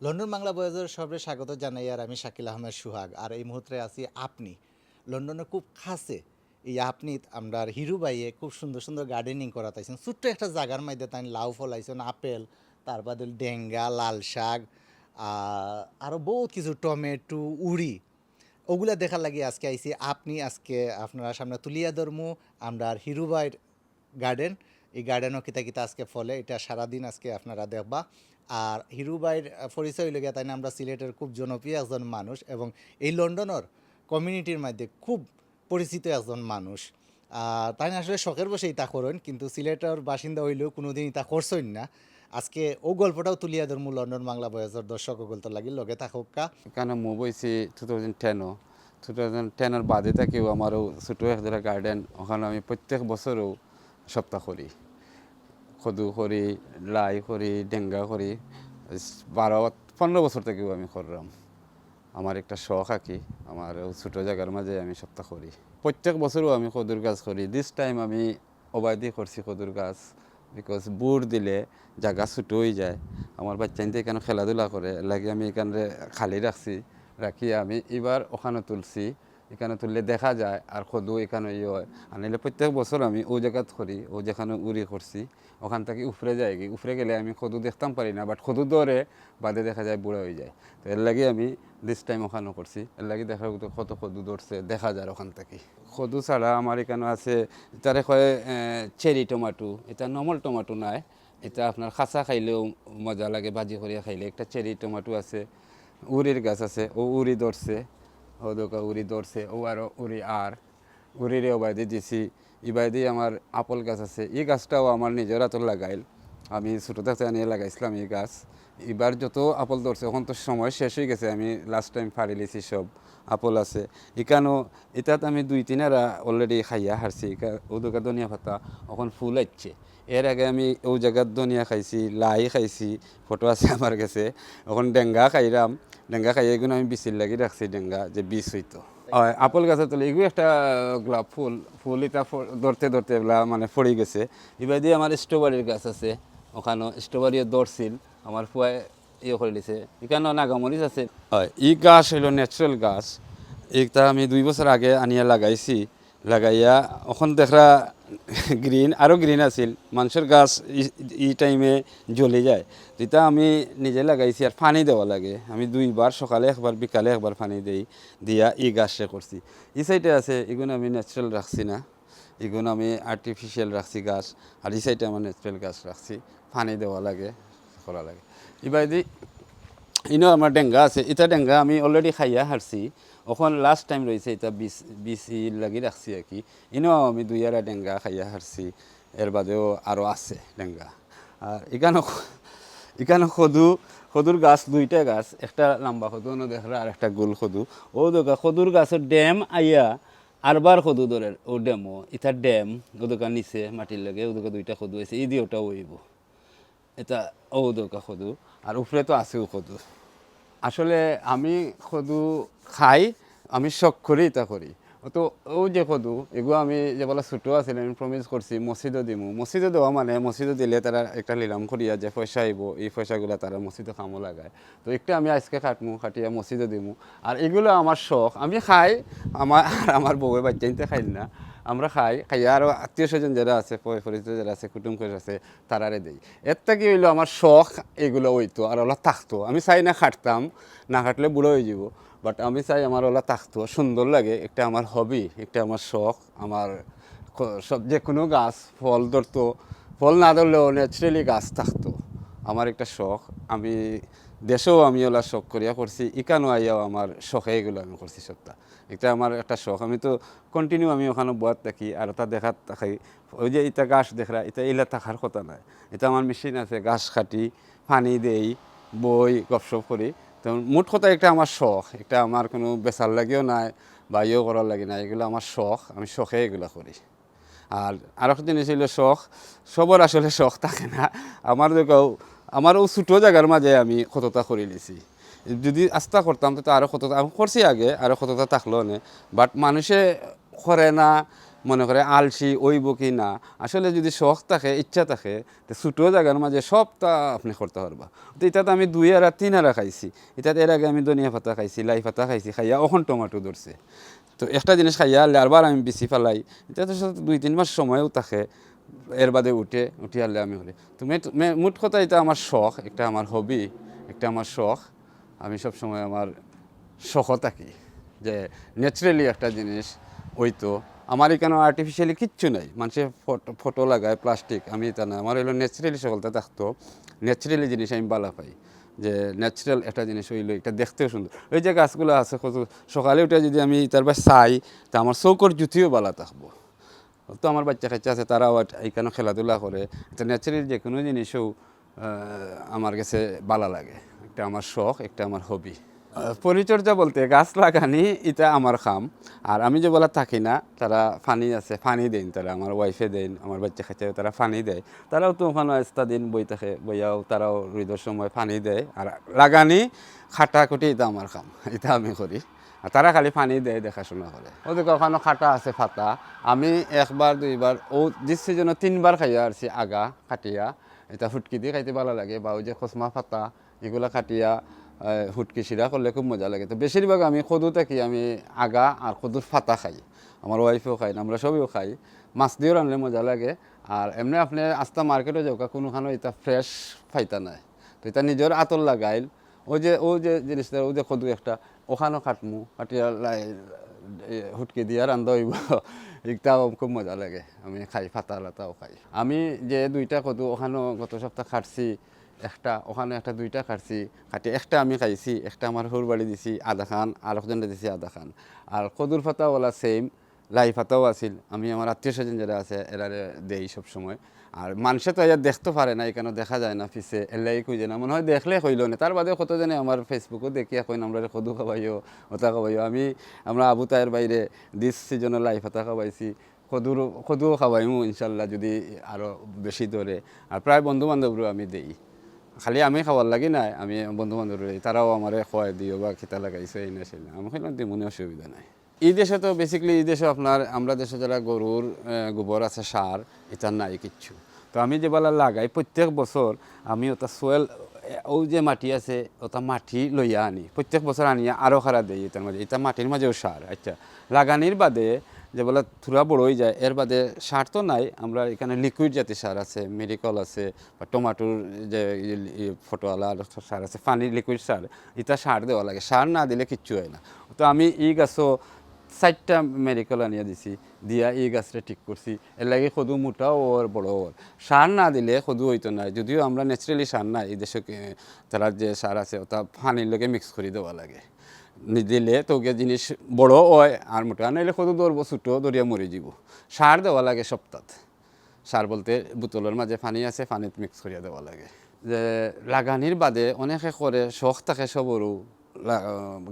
London Bangla বয়াজের সবরে স্বাগত জানাই আর আমি শাকিল আহমেদ সুহাগ আর এই মুহূর্তে আছি আপনি। লন্ডনের খুব খাসে এই আপনি আমরা হিরু বাইয়ে খুব সুন্দর সুন্দর গার্ডেনিং করা তাইছেন ছোট্ট একটা জায়গার মধ্যে তাই লাউ ফলাইছেন আপেল তার বাদে ডেঙ্গা লাল শাক আহ, আরও বহুত কিছু টমেটো উড়ি। ওগুলা দেখার লাগে আজকে আইছি আপনি আজকে আপনারা সামনে তুলিয়া ধর্মু আমরা হিরুবাইয়ের গার্ডেন এই গার্ডেনও কিতা কিতা আজকে ফলে এটা সারাদিন আজকে আপনারা দেখবা। আর হিরুবাইয়ের পরিচয় গিয়া, তাই আমরা সিলেটের খুব জনপ্রিয় একজন মানুষ এবং এই লন্ডনের কমিউনিটির মধ্যে খুব পরিচিত একজন মানুষ। তাই না, আসলে শখের বসে ইতা করেন, কিন্তু সিলেটের বাসিন্দা হইলেও কোনোদিন ইতা করছেন না। আজকে ও গল্পটাও তুলিয়া ধরমু লন্ডন বাংলা বয়সের দর্শক গল্প লাগি, লগে থাকুক কা কেন মুভ হয়েছি টু থাউজেন্ড টেনও টু থাউজেন্ড টেনের বাদে থাকেও আমারও ছোটো একটা গার্ডেন ওখানে আমি প্রত্যেক বছরও সপ্তাহ করি। কদু করি, লাই করি, ডেঙ্গা করি বারো, পনেরো বছর থেকেও আমি করলাম। আমার একটা শখ আঁকি আমার ছোটো জায়গার মাঝে আমি সপ্তাহ করি। প্রত্যেক বছরও আমি কদুর গাছ করি। দিস টাইম আমি অবাধি করছি কদুর গাছ বিকজ বুড় দিলে জায়গা ছোটো হয়ে যায়। আমার বাচ্চাইতে এখানে খেলাধুলা করে, লাগে আমি এখানে খালি রাখছি রাখি আমি এবার ওখানে তুলছি। এখানে তুললে দেখা যায়, আর কদু এখানে ইয়ে হয়। আর আনিলে প্রত্যেক বছর আমি ও জায়গাত করি, ও যেখানে উড়ি করছি, ওখান থেকে উফরে যায় কি উফরে গেলে আমি কদু দেখতাম পারি না বাট কদু দৌড়ে বাদে দেখা যায় বুড়া হয়ে যায়। তো এর লাগে আমি দিস টাইম ওখানেও করছি। এর লাগে দেখা কত কদু ধরছে, দেখা যায় ওখান থেকে। কদু ছাড়া আমার এখানে আছে, তারে কয় চেরি টমাটো এটা নর্মাল টমাটো নাই। এটা আপনার খাঁচা খাইলেও মজা লাগে, ভাজি করিয়া খাইলে। একটা চেরি টমাটো আছে উরির গাছ আছে, ও উরি ধরছে। ও দোকা উরি ধরছে, ও আরও উরি আর। উরিরে ওবাইদি দিছি। ইবাইদি আমার আপল গাছ আছে। এই গাছটাও আমার নিজের হাতর লাগাইল। আমি ছোটো থাকতে আনিয়ে লাগাইছিলাম এই গাছ। এবার যত আপল ধরছে, এখন তো সময় শেষ হয়ে গেছে। আমি লাস্ট টাইম ফাড়ি লিছি সব আপল আছে। এখানেও এটাত আমি দুই তিনারা অলরেডি খাইয়া হারছি। ও দোকা ধনিয়া পাতা এখন ফুল আসছে এর আগে আমি ও জায়গার ধনিয়া খাইছি, লাই খাইছি, ফটো আছে আমার কাছে। এখন ডেঙ্গা খাইলাম ডেঙ্গা খাই এগুলো আমি বিচির লাগি রাখছি ডেঙ্গা, যে বিষ হইতো। হয়, আপল গাছের তলে এগুলো একটা গোলাপ ফুল ফুল এটা ধরতে ধরতে এগুলা মানে ফড়ে গেছে। এবার দিয়ে আমার স্ট্রবেরির গাছ আছে ওখানেও স্ট্রবেরিও দরছিল আমার ফুয়ায় ইয়ে করে দিছে। এখানেও নাগামরিচ আছে। হয়, ই গাছ হইল ন্যাচারাল গাছ। এটা আমি দুই বছর আগে আনিয়া লাগাইছি। লাগাইয়া এখন দেখরা গ্রিন আরও গ্রিন আছিল। মানুষের গাছ ই- ই টাইমে জ্বলে যায়। যেটা আমি নিজে লাগাইছি আর পানি দেওয়া লাগে। আমি দুইবার, সকালে একবার, বিকালে একবার পানি দেই, দিয়া ই গাছে করছি। এই সাইডে আছে এগুলো আমি ন্যাচারাল রাখছি না। এগুলো আমি আর্টিফিশিয়াল রাখছি গাছ, আর এই সাইডে আমার ন্যাচারাল গাছ রাখছি। পানি দেওয়া লাগে, করা লাগে। এবার দি আমার ডেঙ্গা আছে। এটা ডেঙ্গা আমি অলরেডি খাইয়া হারছি ওখন লাস্ট টাইম রয়েছে, এটা বিচি লাগি রাখছি আর কি। ইনো আমি দুই আড়া ডেঙ্গা খাইয়া হারছি, এর বাদেও আরও আছে ডেঙ্গা। আর এখানে এখানে সদু সদুর গাছ দুইটা গাছ, একটা লম্বা সদু দেখরা আর একটা গোল সদু ও দেখা সদুর গাছের ড্যাম আইয়া আরবার সদু ধরে, ও ড্যামও এটা ড্যাম, ও দোকান নিচে মাটির লাগে, ও দোকান দুইটা সদু আছে এই দিয়ে ওটাও হইব। এটা ও দৌকা সদু আর উপরে তো আছেও সদু আসলে আমি সদু খাই, আমি শখ করি এটা করি। তো ও যে সদু এগুলো আমি যে বলা ছোটো আছিল আমি প্রমিস করছি, মসজিদও দিমু। মসজিদও দেওয়া মানে মসজিদও দিলে তারা একটা লিলাম করিয়া যে পয়সা আইব, এই পয়সাগুলো তারা মসজিদে কামও লাগায়। তো একটা আমি আজকে কাটমু, কাটিয়া মসজিদও দিমু। আর এগুলো আমার শখ। আমি খাই, আমার আর আমার বউয়ের বাচ্চাইতে খাই না। আমরা খাই খাইয়া আরও আত্মীয় স্বজন যারা আছে পরিচিত যারা আছে, কুটুম করে আছে, তারারে দেই। এর থেকে হইল আমার শখ এগুলো হইতো, আর ওলা থাকতো। আমি চাই না খাটতাম, না খাটলে বুড়ো হয়ে যাব। বাট আমি চাই আমার ওলা থাকতো, সুন্দর লাগে। একটা আমার হবি একটা আমার শখ, আমার সব যে কোনো গাছ, ফল ধরতো। ফল না ধরলেও ন্যাচারালি গাছ থাকতো। আমার একটা শখ। আমি দেশেও আমি ওলা শখ করিয়া করছি, ইকানো আইয়াও আমার শখে এগুলো আমি করছি সবটা। এটা আমার একটা শখ। আমি তো কন্টিনিউ আমি ওখানে বয়াত থাকি আর ওটা দেখাত থাকি। ওই যে এটা গাছ দেখরা এটা এলা থাকার কথা নাই। এটা আমার মেশিন আছে, গাছ কাটি, পানি দেই, বই, গপসপ করি। তো মোট কথা একটা আমার শখ। এটা আমার কোনো বেচার লাগেও নাই বা ইয়েও করার লাগে না এগুলো আমার শখ। আমি শখে এগুলো করি। আর আর একটা জিনিস হইল শখ। সবার আসলে শখ থাকে না। আমার দেখো আমারও ছোটো জায়গার মাঝে আমি কতটা করে নিছি। যদি আস্থা করতাম তো আরও কতটা আমি করছি আগে আরও কতটা থাকল না। বাট মানুষে করে না, মনে করে আলসি, ওইব কি না? আসলে যদি শখ থাকে, ইচ্ছা থাকে, তো ছোটো জায়গার মাঝে সবটা আপনি করতে পারবা। তো এটাতে আমি দুই আরা, তিন আরা খাইছি। এটাতে এর আগে আমি ধনিয়া পাতা খাইছি, লাই পাতা খাইছি, খাইয়া ওখন টমাটো ধরছে। তো একটা জিনিস খাইয়া আরবার আমি বেশি ফেলাই। এটা তো দুই, তিন মাস সময়ও থাকে, এর বাদে উঠে, উঠি আলে আমি করি। তো মোট কথা এটা আমার শখ, একটা আমার হবি একটা আমার শখ। আমি সব সময় আমার শখ থাকি যে ন্যাচারালি একটা জিনিস ওই তো। আমার এখানে আর্টিফিশিয়ালি কিচ্ছু নাই। মানুষে ফটো ফটো লাগায় প্লাস্টিক আমি তা না। আমার হলো ন্যাচারালি সকলটা থাকতো। ন্যাচারালি জিনিস আমি ভালো পাই। যে ন্যাচারাল একটা জিনিস হইল, এটা দেখতেও সুন্দর। ওই যে গাছগুলো আছে, কত সকালে উঠে যদি আমি তারপর চাই, তা আমার চৌকর জুতিও ভালো থাকব। তো আমার বাচ্চা কাচ্চা আছে, তারাও এইখানে খেলাধুলা করে। এটা ন্যাচারাল যে কোনো জিনিসও আমার কাছে ভালো লাগে। একটা আমার শখ, একটা আমার হবি পরিচর্যা বলতে গাছ লাগানি, এটা আমার কাম আর আমি যে বলা থাকি না, তারা ফানি আছে, ফানি দেন তারা, আমার ওয়াইফে দেন, আমার বাচ্চা কাচ্চা তারা ফানি দেয়। তারাও তো ওখানে আস্তা দিন বই থাকে, বইয়াও, তারাও রুইদর সময় ফানি দেয়। আর লাগানি খাটা খাটাকুটি এটা আমার কাম এটা আমি করি। আর তারা খালি পানি দেয়, দেখাশোনা করে। ওদিকে ওখানে খাটা আছে ফাতা আমি একবার, দুইবার, ও যে সিজনে তিনবার খাইয়া আসছি আগা কাটিয়া এটা ফুটকি দিয়ে খাইতে ভালো লাগে, বা ওই যে খসমা ফাতা এগুলা আহ, হুটকি শিরা করলে খুব মজা লাগে। তো বেশিরভাগ আমি সদু থাকি আমি আগা আর সদুর ফাতা খাই। আমার ওয়াইফেও খাই না আমরা সবইও খাই। মাছ দিয়েও রানলে মজা লাগে। আর এমনি আপনি আস্তা মার্কেটে যাও কোনোখানে এটা ফ্রেশ ফাইতা নাই। তো এটা নিজের আতর লাগাইল। ও যে ও যে জিনিসটা ও যে খদু একটা ওখানেও কাটমু কাটিয়া হুটকি দিয়া রান্ধা হইব। এইটাও খুব মজা লাগে। আমি খাই ফাতা লাতাও খাই। আমি যে দুইটা কদু ওখানেও গত সপ্তাহ খাটছি একটা, ওখানে একটা দুইটা খাটছি কাটি একটা আমি খাইছি, একটা আমার সর বাড়ি দিছি, আধা খান, আর একজনটা দিছি আধা খান। আর কদুর ফাতাওয়ালা সেম লাই ফাতাও আছিল। আমি আমার আত্মীয় স্বজন যারা আছে এরা দেই সব সময় আর মানুষে তো এর দেখতে পারে না এখানে দেখা যায় না পিছে এলাই খুঁজে না মনে হয় দেখলে হইল না তার বাদে কত জানে আমার ফেসবুকও দেখি এখন আমরা কদু খাবাইও ওটা খাবাইও। আমি, আমরা আবু তায়ের বাইরে দিস সিজনের লাই ওটা খাবাইছি কদুর কদুও খাবাইমু ইনশাল্লাহ যদি আরও বেশি ধরে। আর প্রায় বন্ধু বান্ধবরও আমি দেই। খালি আমি খাবার লাগি নাই, আমি বন্ধু বান্ধব তারাও আমার খোয়াই দিও বা খিতা লাগাইছে, এই না না আমি খেলাম মনে অসুবিধা নাই। এই দেশে তো বেসিক্যালি এই দেশে আপনার, আমরা দেশে যারা গরুর গোবর আছে, সার, এটা নাই কিচ্ছু। তো আমি যে বেলা লাগাই, প্রত্যেক বছর আমি ওটা সোয়েল, ও যে মাটি আছে, ওটা মাটি লইয়া আনি। প্রত্যেক বছর আনিয়া আরও খারা দেই এটার মাঝে। এটা মাটির মাঝেও সার আচ্ছা। লাগানির বাদে যে বলে থুরা বড় হয়ে যায়, এর বাদে সার তো নাই। আমরা এখানে লিকুইড জাতীয় সার আছে মেডিকল আছে, বা টমাটোর যে ফটোওয়ালা সার আছে পানি লিকুইড সার, এটা সার দেওয়া লাগে। সার না দিলে কিচ্ছু হয় না। তো আমি ই গাছও চারটা মেডিকেল আনিয়ে দিছি, দিয়া এই গাছটা ঠিক করছি এর লাগে সদু মোটাও ওর বড় ওর সার না দিলে সদু হইতো না যদিও আমরা ন্যাচারালি সার নাই, এই দেশে তারা যে সার আছে ওটা পানির লগে মিক্স করে দেওয়া লাগে। দিলে তোকে জিনিস বড় হয় আর মোটা, নাইলে সদু ধরবো ছোটো ধরিয়া মরে যাব সার দেওয়া লাগে সপ্তাহ সার বলতে বোতলের মাঝে পানি আছে, পানিত মিক্স করিয়া দেওয়া লাগে। যে লাগানির বাদে অনেকে করে শখ থাকে সবরও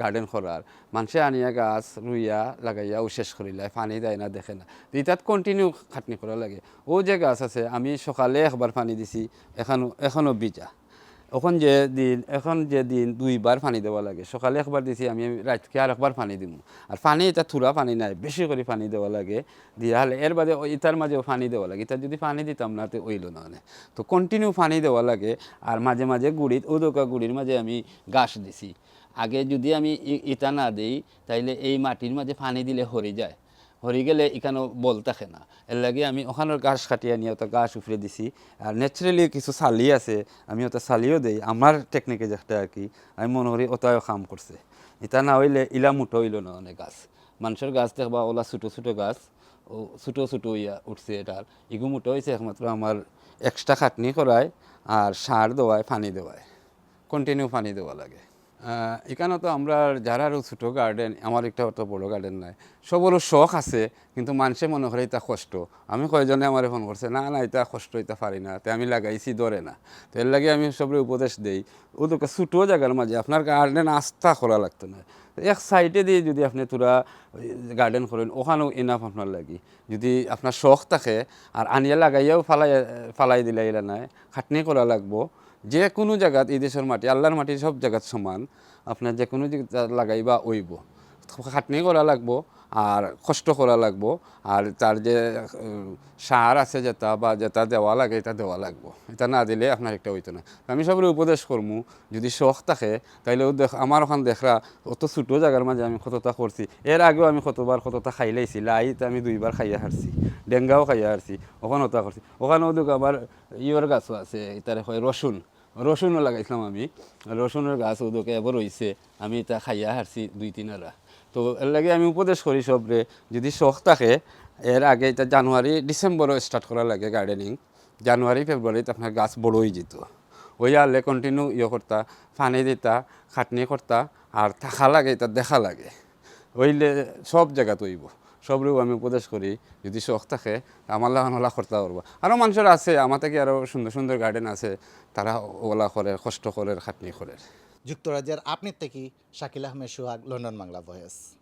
গার্ডেন করার মানুষে আনিয়া গাছ রুইয়া লাগাইয়া ও শেষ করিলায় পানি দেয় না, দেখে না। তো এটাত কন্টিনিউ খাটনি করা লাগে। ও যে গাছ আছে, আমি সকালে একবার পানি দিছি, এখনও এখনও বিজা এখন যে দিন, এখন যে দিন দুইবার পানি দেওয়া লাগে। সকালে একবার দিছি, আমি রাতকে আর একবার পানি দিব আর পানি, এটা থুরা পানি নাই, বেশি করে পানি দেওয়া লাগে। দিয়া হলে এর বাদে ইটার মাঝেও পানি দেওয়া লাগে। এটা যদি পানি দিতাম না, তো ওইল না তো কন্টিনিউ পানি দেওয়া লাগে। আর মাঝে মাঝে গুড়িত, উদকা গুড়ির মাঝে আমি গাছ দিছি। আগে যদি আমি ইটা না দিই, তাইলে এই মাটির মাঝে পানি দিলে হরে যায়। হরি গেলে এখানেও বল থাকে না। এর লাগে আমি ওখানের গাছ কাটিয়ে নিয়ে ওটা গাছ উপরে দিছি। আর ন্যাচারালি কিছু সালি আছে, আমি ওটা সালিও দিই। আমার টেকনিকে যেটা আর কি আমি মনে করি ওটাও কাম করছে। এটা না হইলে ইলা মুঠো হইল না অনেক গাছ। মানুষের গাছ দেখবা, ওলা ছোটো ছোটো গাছ, ও ছোটো ছোটো ইয়া উঠছে এটার। ইগু মুঠো হয়েছে একমাত্র আমার এক্সট্রা খাটনি করায়, আর সার দেওয়ায়, পানি দেওয়ায়। কন্টিনিউ পানি দেওয়া লাগে। এখানে তো আমরা যারা আরও ছোটো গার্ডেন আমার একটা অত বড় গার্ডেন নাই। সবরও শখ আছে, কিন্তু মানুষে মনে করে এটা কষ্ট। আমি কয়জনে আমার ফোন করছে, না না, এটা কষ্ট, এটা পারি না, তো আমি লাগাইছি, ধরে না। তো এর লাগে আমি সবরে উপদেশ দেই। ওদেরকে ছোটো জায়গার মাঝে, আপনার গার্ডেন আস্থা করা লাগতো না। এক সাইডে দিয়ে যদি আপনি তোরা গার্ডেন করেন, ওখানেও এনাফ আপনার লাগি। যদি আপনার শখ থাকে, আর আনিয়া লাগাইয়াও ফালাই ফালাই দিলে নাই, খাটনি করা লাগবো। যে কোনো জায়গাত এই দেশের মাটি, আল্লাহর মাটি সব জায়গাত সমান। আপনার যে কোনো লাগাইবা ওইব। খাটনি করা লাগবো। আর কষ্ট করা লাগবো। আর তার যে সার আছে যেটা বা যেটা দেওয়া লাগে, এটা দেওয়া লাগবো। এটা না দিলে আপনার একটা হইতো না। আমি সবরে উপদেশ করমু, যদি শখ থাকে তাইলেও দেখ, আমার ওখান দেখরা, অত ছোটো জায়গার মাঝে আমি কতটা করছি। এর আগেও আমি কতবার কতটা খাই লাইছি লাইতে আমি দুইবার খাইয়া হারছি, ডেঙ্গাও খাইয়া হারছি ওখানে ওটা করছি। ওখানেও দেখো আবার ইয়র গাছও আছে তারে হয় রসুন। রসুনও লাগাইছিলাম আমি। রসুনের গাছ ওদকে এবার রইছে আমি এটা খাইয়া হারছি দুই তিন তিনারা তো এর লাগে আমি উপদেশ করি সবরে, যদি শখ থাকে, এর আগে এটা জানুয়ারি, ডিসেম্বরও স্টার্ট করা লাগে গার্ডেনিং জানুয়ারি, ফেব্রুয়ারিতে আপনার গাছ বড় হয়ে যেত। ওই আলে কন্টিনিউ ইয়ে করতা ফানি দিতা, খাটনি করতা, আর থাকা লাগে, এটা দেখা লাগে। ওইলে সব জায়গা তৈব। সবরেও আমি উপদেশ করি, যদি শখ থাকে, আমার লাগান ওলা করতে পারব আরও মানুষের আছে, আমার থেকে আরও সুন্দর সুন্দর গার্ডেন আছে, তারা ওলা করে কষ্ট করে খাটনি করে যুক্তরাজ্যের আপনি থেকে শাকিল আহমেদ সোহাগ লন্ডন বাংলা ভয়েস।